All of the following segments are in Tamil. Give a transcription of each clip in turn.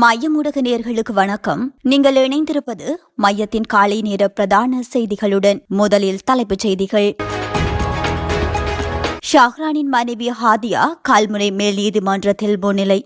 மைய ஊடக நேர்களுக்கு வணக்கம். நீங்கள் இணைந்திருப்பது மையத்தின் காலை நேர பிரதான செய்திகளுடன் முதலில் தலைப்புச் செய்திகள். ஷாஹ்ரானின் மனைவி ஹாதியா கால்முறை மேல் நீதிமன்றத்தில் முன்னிலை.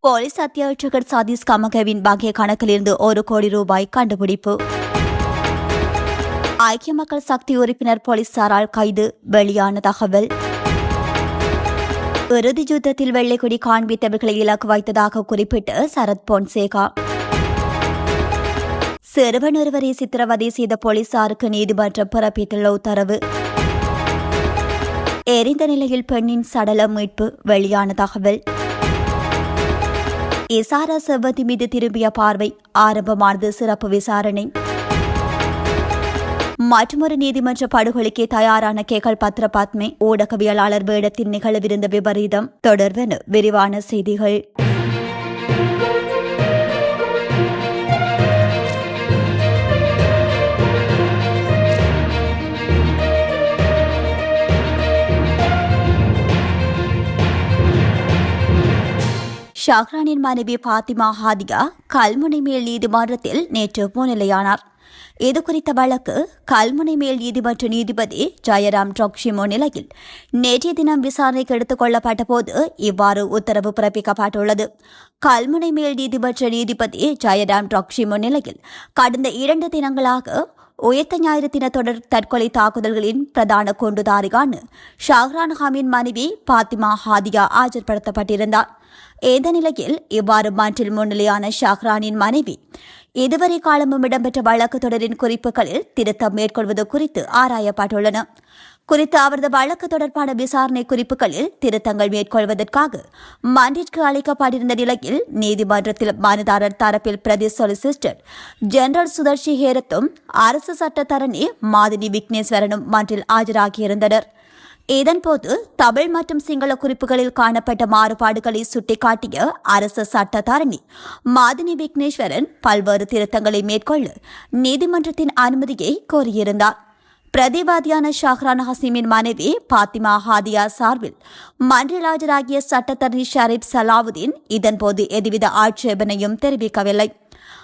போலீஸ் அத்தியட்சகர் சதீஷ் கமகவின் வங்கிய கணக்கிலிருந்து ஒரு கோடி ரூபாய் கண்டுபிடிப்பு. ஐக்கிய மக்கள் சக்தி உறுப்பினர் போலீசாரால் கைது. வெளியான தகவல். இறுதி யுத்தத்தில் வெள்ளைக்கொடி காண்பித்தவர்களை இலக்கு வைத்ததாக குறிப்பிட்டு சரத் பொன்சேகா. சிறுவன் ஒருவரை சித்திரவதை செய்த போலீசாருக்கு நீதிமன்றம் பிறப்பித்துள்ள உத்தரவு. எரிந்த நிலையில் பெண்ணின் சடலம் மீட்பு வெளியான தகவல். இசாரா செவ்வந்தி மீது திரும்பிய பார்வை ஆரம்பமானது சிறப்பு விசாரணை. மற்றொரு நீதிமன்ற படுகொலைக்கு தயாரான கேகல் பத்ரபாத்மே ஊடகவியலாளர் வேடத்தில் நிகழவிருந்த விபரீதம் தொடர்வென விரிவான செய்திகள். ஷாஹ்ரானின் மனைவி பாத்திமா ஹாதியா கல்முனை மேல் நீதிமன்றத்தில் நேற்று முன்னிலையானார். இது குறித்த வழக்கு கல்முனை மேல் நீதிமன்ற நீதிபதி ஜெயராம் ட்ரோக்ஷி நிலையில் நேற்றைய தினம் விசாரணைக்கு எடுத்துக் கொள்ளப்பட்ட போது இவ்வாறு உத்தரவு பிறப்பிக்கப்பட்டுள்ளது. கல்முனை மேல் நீதிமன்ற நீதிபதி ஜெயராம் ட்ரோக்ஷி நிலையில் கடந்த இரண்டு தினங்களாக உயர்த்த ஞாயிறு தின தொடர் தற்கொலை தாக்குதல்களின் பிரதான கொண்டுதாரிகான ஷாஹ்ரான் ஹாமின் மனைவி பாத்திமா ஹாதியா ஆஜர்படுத்தப்பட்டிருந்தார். இந்த நிலையில் இவ்வாறு மன்றில் முன்னிலையான ஷாஹ்ரானின் மனைவி இதுவரை காலமும் இடம்பெற்ற வழக்கு தொடரின் குறிப்புகளில் திருத்தம் மேற்கொள்வது குறித்து ஆராயப்பட்டுள்ளன. குறித்த அவரது வழக்கு தொடர்பான விசாரணை குறிப்புகளில் திருத்தங்கள் மேற்கொள்வதற்காக மன்றிற்கு அளிக்கப்பட்டிருந்த நிலையில் நீதிமன்றத்தில் மனுதாரர் தரப்பில் பிரதி சொலிசிஸ்டர் ஜெனரல் சுதர்ஷி ஹேரத்தும் அரசு சட்டத்தரணி மாதினி விக்னேஸ்வரனும் மன்றில் ஆஜராகியிருந்தனர். இதன்போது தமிழ் மற்றும் சிங்கள குறிப்புகளில் காணப்பட்ட மாறுபாடுகளை சுட்டிக்காட்டிய அரசு சட்டத்தாரணி மாதினி விக்னேஸ்வரன் பல்வேறு திருத்தங்களை மேற்கொள்ள நீதிமன்றத்தின் அனுமதியை கோரியிருந்தார். பிரதிவாதியான ஷாஹ்ரான் ஹசீமின் மனைவி பாத்திமா ஹாதியா சார்பில் மன்றில் சட்டத்தரணி ஷரீப் சலாவுதீன் இதன்போது எதுவித ஆட்சேபனையும் தெரிவிக்கவில்லை.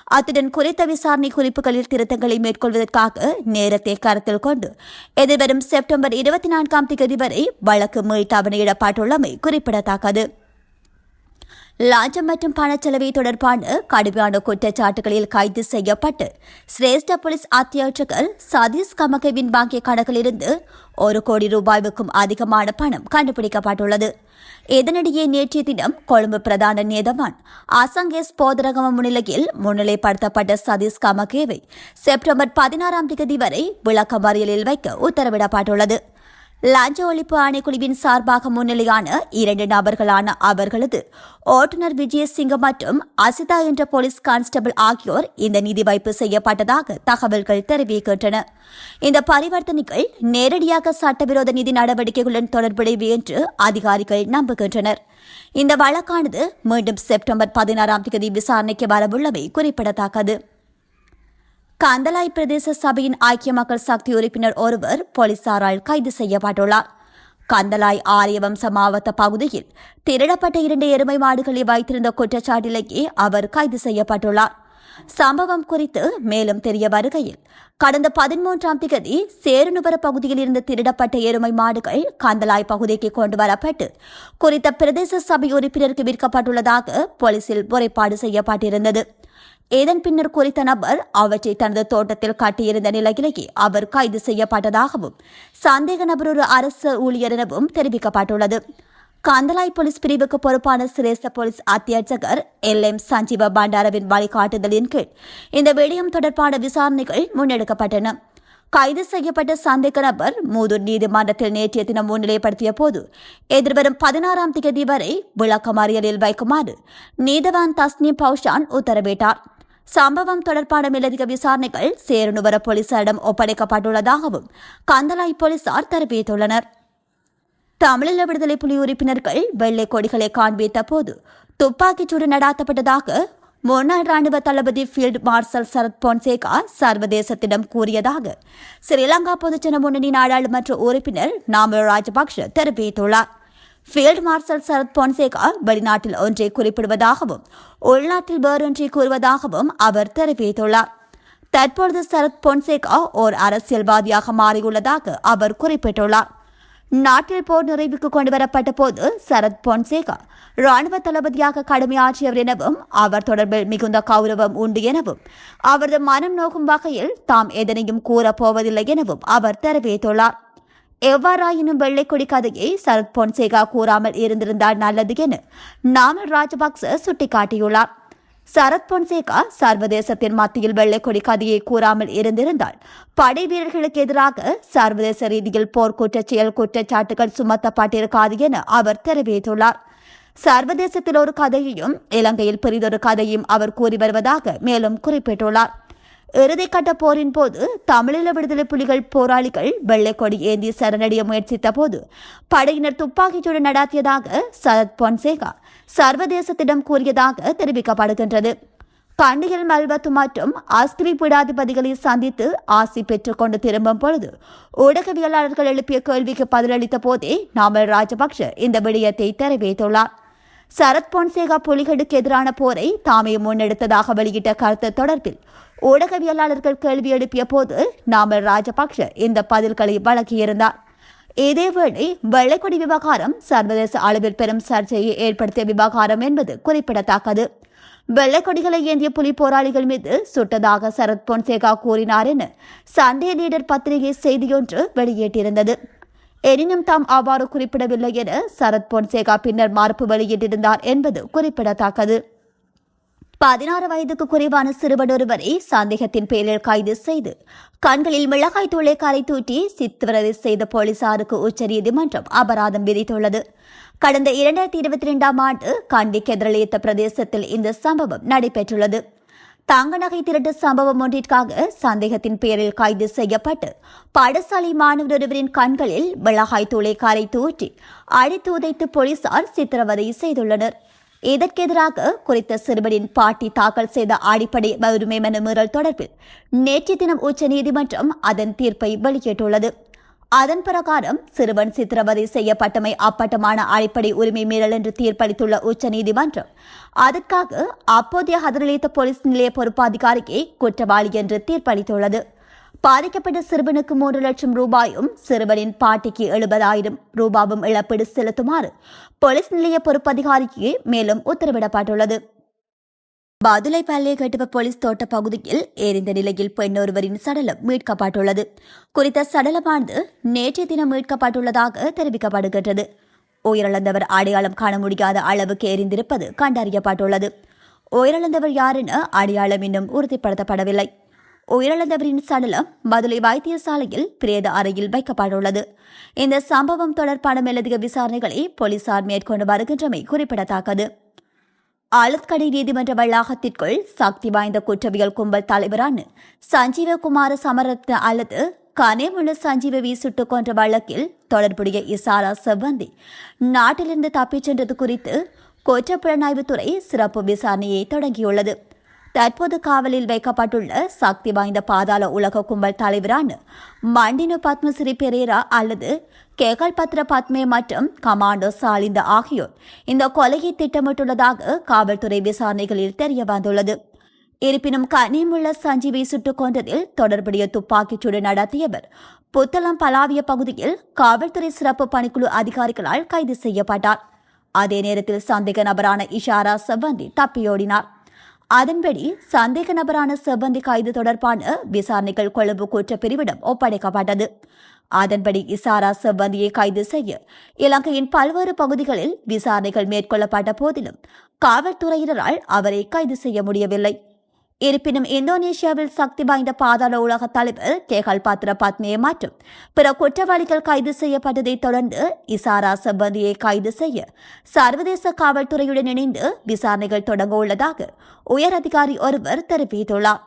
அத்துடன் குறித்த விசாரணை குறிப்புகளில் திருத்தங்களை மேற்கொள்வதற்காக நேரத்தை கருத்தில் கொண்டு எதிர்வரும் செப்டம்பர் இருபத்தி நான்காம் தேதி வரை வழக்கு மீள்தாவணையிடப்பட்டுள்ளமை குறிப்பிடத்தக்கது. லாஞ்சம் மற்றும் பணச்செலவை தொடர்பான கடுமையான குற்றச்சாட்டுகளில் கைது செய்யப்பட்டு சிரேஷ்ட போலீஸ் அத்தியட்சகர் சதீஷ் கமகவின் வங்கி கணக்கிலிருந்து ஒரு கோடி ரூபாய்க்கும் அதிகமான பணம் கண்டுபிடிக்கப்பட்டுள்ளது. இதனிடையே நேற்றைய தினம் கொழும்பு பிரதான நேதவான் அசங்கேஸ் போதரகம முன்னிலையில் முன்னிலைப்படுத்தப்பட்ட சதீஷ் கமகேவை செப்டம்பர் பதினாறாம் தேதி வரை விளக்கமறியலில் வைக்க உத்தரவிடப்பட்டுள்ளது. லஞ்ச ஒழிப்பு ஆணைக்குழுவின் சார்பாக முன்னிலையான இரண்டு நபர்களான அவர்களது ஓட்டுநர் விஜயசிங்க மற்றும் அசிதா என்ற போலீஸ் கான்ஸ்டபிள் ஆகியோர் இந்த நிதி வைப்பு செய்யப்பட்டதாக தகவல்கள் தெரிவிக்கின்றன. இந்த பரிவர்த்தனைகள் நேரடியாக சட்டவிரோத நிதி நடவடிக்கைகளுடன் தொடர்புடையவை என்று அதிகாரிகள் நம்புகின்றனர். இந்த வழக்கானது மீண்டும் செப்டம்பர் பதினாறாம் தேதி விசாரணைக்கு வரவுள்ளவை குறிப்பிடத்தக்கது. கந்தலாய் பிரதேச சபையின் ஐக்கிய மக்கள் சக்தி உறுப்பினர் ஒருவர் போலீசாரால் கைது செய்யப்பட்டுள்ளார். கந்தலாய் ஆரியவம்ச மாவட்ட பகுதியில் திருடப்பட்ட இரண்டு எருமை மாடுகளை வைத்திருந்த குற்றச்சாட்டிலேயே அவர் கைது செய்யப்பட்டுள்ளார். சம்பவம் குறித்து மேலும் தெரிய வருகையில் கடந்த பதிமூன்றாம் திகதி சேருநுவர பகுதியில் இருந்து திருடப்பட்ட எருமை மாடுகள் கந்தலாய் பகுதிக்கு கொண்டு வரப்பட்டு குறித்த பிரதேச சபை உறுப்பினருக்கு விற்கப்பட்டுள்ளதாக போலீசில் முறைப்பாடு செய்யப்பட்டிருந்தது. இதன் பின்னர் குறித்த நபர் அவற்றை தனது தோட்டத்தில் காட்டியிருந்த நிலையிலேயே அவர் கைது செய்யப்பட்டதாகவும் சந்தேக நபர் ஒரு அரசு ஊழியர் எனவும் தெரிவிக்கப்பட்டுள்ளது. கந்தலாய் போலீஸ் பிரிவுக்கு பொறுப்பான சிரேஷ்ட போலீஸ் அத்தியட்சகர் எல். எம். சஞ்சீவ பண்டாரவின் வழிகாட்டுதலின் கீழ் இந்த விடயம் தொடர்பான விசாரணைகள் முன்னெடுக்கப்பட்டன. கைது செய்யப்பட்ட சந்தேக நபர் மூதூர் நீதிமன்றத்தில் நேற்றைய தினம் முன்னிலைப்படுத்திய போது எதிர்வரும் பதினாறாம் தேதி வரை விளக்கமறியலில் வைக்குமாறு நீதவான் தஸ்னி பௌஷான் உத்தரவிட்டார். சம்பவம் தொடர்பான மேலதிக விசாரணைகள் சேருநுவர போலீசாரிடம் ஒப்படைக்கப்பட்டுள்ளதாகவும் கந்தலாய் போலீசார் தெரிவித்துள்ளனர். தமிழீழ விடுதலை புலி உறுப்பினர்கள் வெள்ளை கொடிகளை காண்பித்த போது துப்பாக்கிச்சூடு நடாத்தப்பட்டதாக முன்னாள் ராணுவ தளபதி ஃபீல்டு மார்ஷல் சரத் பொன்சேகா சர்வதேசத்திடம் கூறியதாக ஸ்ரீலங்கா பொதுஜன முன்னணி நாடாளுமன்ற உறுப்பினர் நாமல் ராஜபக்ஷ தெரிவித்துள்ளார். ஃபீல்ட் மார்ஷல் சரத் பொன்சேகா வெளிநாட்டில் ஒன்றை குறிப்பிடுவதாகவும் உள்நாட்டில் வேறொன்றை கூறுவதாகவும் அவர் தெரிவித்துள்ளார். தற்பொழுது சரத் பொன்சேகா ஓர் அரசியல்வாதியாக மாறியுள்ளதாக அவர் குறிப்பிட்டுள்ளார். நாட்டில் போர் நிறைவுக்கு கொண்டுவரப்பட்ட போது சரத் பொன்சேகா ராணுவ தளபதியாக கடுமையாற்றியவர் எனவும் அவர் தொடர்பில் மிகுந்த கௌரவம் உண்டு எனவும் அவரது மனம் நோக்கும் வகையில் தாம் எதனையும் கூறப்போவதில்லை எனவும் அவர் தெரிவித்துள்ளார். எவ்வாறாயினும் வெள்ளைக்கொடி கதையை சரத் பொன்சேகா கூறாமல் இருந்திருந்தால் நல்லது என நாமல் ராஜபக்ச சுட்டிக்காட்டியுள்ளார். சரத் பொன்சேகா சர்வதேசத்தின் மத்தியில் வெள்ளைக்கொடி கதையை கூறாமல் இருந்திருந்தால் படை வீரர்களுக்கு எதிராக சர்வதேச ரீதியில் போர்க்குற்ற செயல் குற்றச்சாட்டுகள் சுமத்தப்பட்டிருக்காது என அவர் தெரிவித்துள்ளார். சர்வதேசத்தில் ஒரு கதையையும் இலங்கையில் பெரிதொரு கதையும் அவர் கூறி வருவதாக மேலும் குறிப்பிட்டுள்ளார். இறுதிக்கட்ட போரின் போது தமிழீழ விடுதலை புலிகள் போராளிகள் வெள்ளைக்கொடி ஏந்தி சரணடைய முயற்சித்த போது படையினர் துப்பாக்கிச்சூடு நடாத்தியதாக சரத் பொன்சேகா சர்வதேசத்திடம் கூறியதாக தெரிவிக்கப்படுகின்றது. கண்டியில் மல்வத்து மற்றும் அஸ்திரி பீடாதிபதிகளை சந்தித்து ஆசி பெற்றுக்கொண்டு திரும்பும் பொழுது ஊடகவியலாளர்கள் எழுப்பிய கேள்விக்கு பதிலளித்த போதே நாமல் ராஜபக்ஷ இந்த விடயத்தை தெரிவித்துள்ளார். சரத் பொன்சேகா புலிகளுக்கு எதிரான போரை தாமே முன்னெடுத்ததாக வெளியிட்ட கருத்து தொடர்பில் ஊடகவியலாளர்கள் கேள்வி எழுப்பிய போது நாமல் ராஜபக்ஷ இந்த பதில்களை வழங்கியிருந்தார். இதேவேளை வெள்ளைக்கொடி விவகாரம் சர்வதேச அளவில் பெரும் சர்ச்சையை ஏற்படுத்திய விவகாரம் என்பது குறிப்பிடத்தக்கது. வெள்ளைக்கொடிகளை ஏந்திய புலி போராளிகள் மீது சுட்டதாக சரத் பொன்சேகா கூறினார் என சண்டே லீடர் பத்திரிகை செய்தியொன்று வெளியிட்டிருந்தது. எனினும் தாம் அவ்வாறு குறிப்பிடவில்லை என சரத் பொன்சேகா பின்னர் மறுப்பு வெளியிட்டிருந்தார் என்பது குறிப்பிடத்தக்கது. பதினாறு வயதுக்கு குறைவான சிறுவனொருவரை சந்தேகத்தின் பேரில் கைது செய்து கண்களில் மிளகாய் தூளை கரை தூட்டி சித்திரவதை செய்த போலீசாருக்கு உச்சநீதிமன்றம் அபராதம் விதித்துள்ளது. கடந்த இரண்டாயிரத்தி இருபத்தி இரண்டாம் ஆண்டு கண்டி கெதரளியத்த பிரதேசத்தில் இந்த சம்பவம் நடைபெற்றுள்ளது. தங்க நகை திருட்டு சம்பவம் ஒன்றிற்காக சந்தேகத்தின் பேரில் கைது செய்யப்பட்டு பாடசாலை மாணவர் ஒருவரின் கண்களில் மிளகாய் தூளை காரை தூற்றி அடித்து உதைத்து போலீசார் சித்திரவதை செய்துள்ளனர். இதற்கெதிராக குறித்த சிறுவனின் பாட்டி தாக்கல் செய்த அடிப்படை உரிமை மனு மீறல் தொடர்பில் நேற்று தினம் உச்சநீதிமன்றம் அதன் தீர்ப்பை வெளியிட்டுள்ளது. அதன் பிரகாரம் சிறுவன் சித்திரவதை செய்யப்பட்டமை அப்பட்டமான அடிப்படை உரிமை மீறல் என்று தீர்ப்பளித்துள்ள உச்சநீதிமன்றம் அதற்காக அப்போதைய ஹதரளித்த போலீஸ் நிலைய பொறுப்பாதிகாரியை குற்றவாளி என்று தீர்ப்பளித்துள்ளது. பாதிக்கப்பட்ட சிறுவனுக்கு மூன்று லட்சம் ரூபாயும் சிறுவனின் பாட்டிக்கு எழுபதாயிரம் ரூபாவும் இழப்பீடு செலுத்துமாறு போலீஸ் நிலைய பொறுப்பதிகாரிக்கு மேலும் உத்தரவிடப்பட்டுள்ளது. பதுளை கட்டுவ போலீஸ் தோட்ட பகுதியில் எரிந்த நிலையில் பெண் ஒருவரின் சடலம் மீட்கப்பட்டுள்ளது. குறித்த சடலமானது நேற்றைய தினம் மீட்கப்பட்டுள்ளதாக தெரிவிக்கப்படுகின்றது. உயிரிழந்தவர் அடையாளம் காண முடியாத அளவுக்கு எரிந்திருப்பது கண்டறியப்பட்டுள்ளது. உயிரிழந்தவர் யார் என அடையாளம் இன்னும் உறுதிப்படுத்தப்படவில்லை. உயிரிழந்தவரின் சடலம் மதுரை வைத்தியசாலையில் பிரேத அறையில் வைக்கப்பட்டுள்ளது. இந்த சம்பவம் தொடர்பான மேலதிக விசாரணைகளை போலீசார் மேற்கொண்டு வருகின்றமை குறிப்பிடத்தக்கது. ஆலத்கடை நீதிமன்ற வளாகத்திற்குள் சக்தி வாய்ந்த குற்றவியல் கும்பல் தலைவரான சஞ்சீவகுமார சமரத்ன அல்லது கனேமுள்ள சஞ்சீவ சுட்டுக் கொன்ற வழக்கில் தொடர்புடைய இசாரா செவ்வந்தி நாட்டிலிருந்து தப்பிச் சென்றது குறித்து குற்றப்புலனாய்வுத்துறை சிறப்பு விசாரணையை தொடங்கியுள்ளது. தற்போது காவலில் வைக்கப்பட்டுள்ள சக்தி வாய்ந்த பாதாள உலக கும்பல் தலைவரான மண்டினு பத்மஸ்ரீ பெரேரா அல்லது கேகல் பத்ர பத்மே மற்றும் கமாண்டோ சாலிந்த ஆகியோர் இந்த கொலையை திட்டமிட்டுள்ளதாக காவல்துறை விசாரணைகளில் தெரிய வந்துள்ளது இருப்பினும் கனிமுள்ள சஞ்சீவை சுட்டுக் கொண்டதில் தொடர்புடைய துப்பாக்கிச்சூடு நடத்தியவர் புத்தளம் பலாவிய பகுதியில் காவல்துறை சிறப்பு பணிக்குழு அதிகாரிகளால் கைது செய்யப்பட்டார். அதே நேரத்தில் சந்தேக நபரான இஷாரா செவ்வந்தி தப்பியோடினார். அதன்படி சந்தேக நபரான செவ்வந்தி கைது தொடர்பான விசாரணைகள் கொழும்பு குற்றப்பிரிவிடம் ஒப்படைக்கப்பட்டது. அதன்படி இசாரா செவ்வந்தியை கைது செய்ய இலங்கையின் பல்வேறு பகுதிகளில் விசாரணைகள் மேற்கொள்ளப்பட்ட போதிலும் காவல்துறையினரால் அவரை கைது செய்ய முடியவில்லை. இருப்பினும் இந்தோனேஷியாவில் சக்தி வாய்ந்த பாதாள உலக தலைவர் கேகல் பாத்திர பத்மியை மற்றும் பிற குற்றவாளிகள் கைது செய்யப்பட்டதைத் தொடர்ந்து இசாரா செவ்வந்தியை கைது செய்ய சர்வதேச காவல்துறையுடன் இணைந்து விசாரணைகள் தொடங்க உள்ளதாக உயர் அதிகாரி ஒருவர் தெரிவித்துள்ளார்.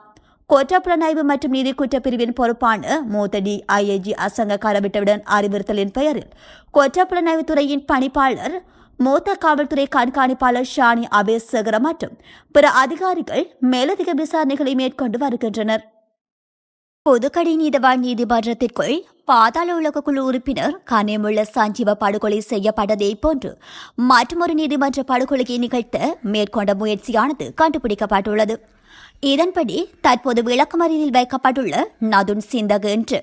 குற்றப்புலனாய்வு மற்றும் நீதி குற்றப்பிரிவின் பொறுப்பான மூத்த டி ஐஏஜி அசங்க கரவிட்டவுடன் அறிவுறுத்தலின் பெயரில் குற்றப்புலனாய்வுத்துறையின் பணிப்பாளர் மூத்த காவல்துறை கண்காணிப்பாளர் ஷானி அபேசகர மற்றும் பிற அதிகாரிகள் மேலதிக விசாரணைகளை மேற்கொண்டு வருகின்றனர். புதுக்கடை நீதவான் நீதிமன்றத்திற்குள் பாதாள உலக குழு உறுப்பினர் கனியமுள்ள சஞ்சீவ படுகொலை செய்யப்பட்டதை போன்று மற்றொரு நீதிமன்ற படுகொலையை நிகழ்த்த மேற்கொண்ட முயற்சியானது கண்டுபிடிக்கப்பட்டுள்ளது. இதன்படி தற்போது விளக்கமறியலில் வைக்கப்பட்டுள்ள நதுன் சிந்தகு என்று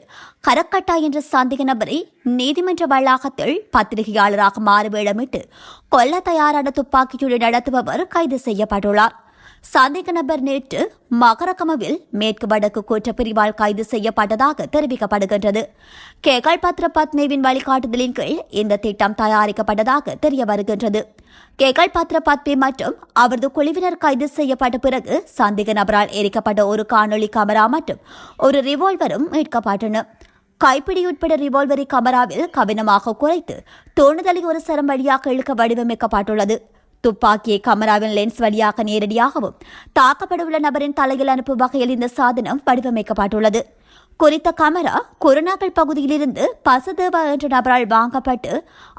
கரக்கட்டா என்ற சந்தேக நபரை நீதிமன்ற வளாகத்தில் பத்திரிகையாளராக மாற வேடமிட்டு கொல்ல தயாரான துப்பாக்கிச்சூடு நடத்துபவர் கைது செய்யப்பட்டுள்ளார். சந்தேக நபர் நேற்று மகரகமவில் மேற்கு வடக்கு குற்றப்பிரிவால் கைது செய்யப்பட்டதாக தெரிவிக்கப்படுகின்றது. கேகல் பத்ர பத்மேவின் வழிகாட்டுதலின் கீழ் இந்த திட்டம் தயாரிக்கப்பட்டதாக தெரிய வருகின்றது கேகல் பத்ர பத்மே மற்றும் அவரது குழுவினர் கைது செய்யப்பட்ட பிறகு சந்தேக நபரால் எரிக்கப்பட்ட ஒரு காணொளி கமரா மற்றும் ஒரு ரிவால்வரும் மீட்கப்பட்டன. கைப்பிடி உட்பட ரிவால்வரி கமராவில் கவனமாக குறைத்து தோணுதலை ஒரு சரம் வழியாக இழுக்க வடிவமைக்கப்பட்டுள்ளது. துப்பாக்கியை கமராவின் லென்ஸ் வழியாக நேரடியாகவும் தாக்கப்படவுள்ள நபரின் தலையில் அனுப்பும் வகையில் இந்த சாதனம் வடிவமைக்கப்பட்டுள்ளது. குறித்த கமரா கொரோனாக்கள் பகுதியிலிருந்து பசுதேவா என்ற நபரால் வாங்கப்பட்டு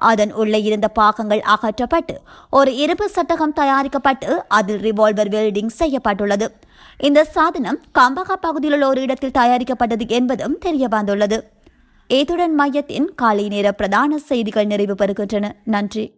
அதன் உள்ளே இருந்த பாகங்கள் அகற்றப்பட்டு ஒரு இரும்பு சட்டகம் தயாரிக்கப்பட்டு அதில் ரிவால்வர் வெல்டிங் செய்யப்பட்டுள்ளது. இந்த சாதனம் கம்பகா பகுதியில் உள்ள ஒரு இடத்தில் தயாரிக்கப்பட்டது என்பதும் தெரிய வந்துள்ளது இத்துடன் மையத்தின் காலை நேர பிரதான செய்திகள் நிறைவு பெறுகின்றன. நன்றி.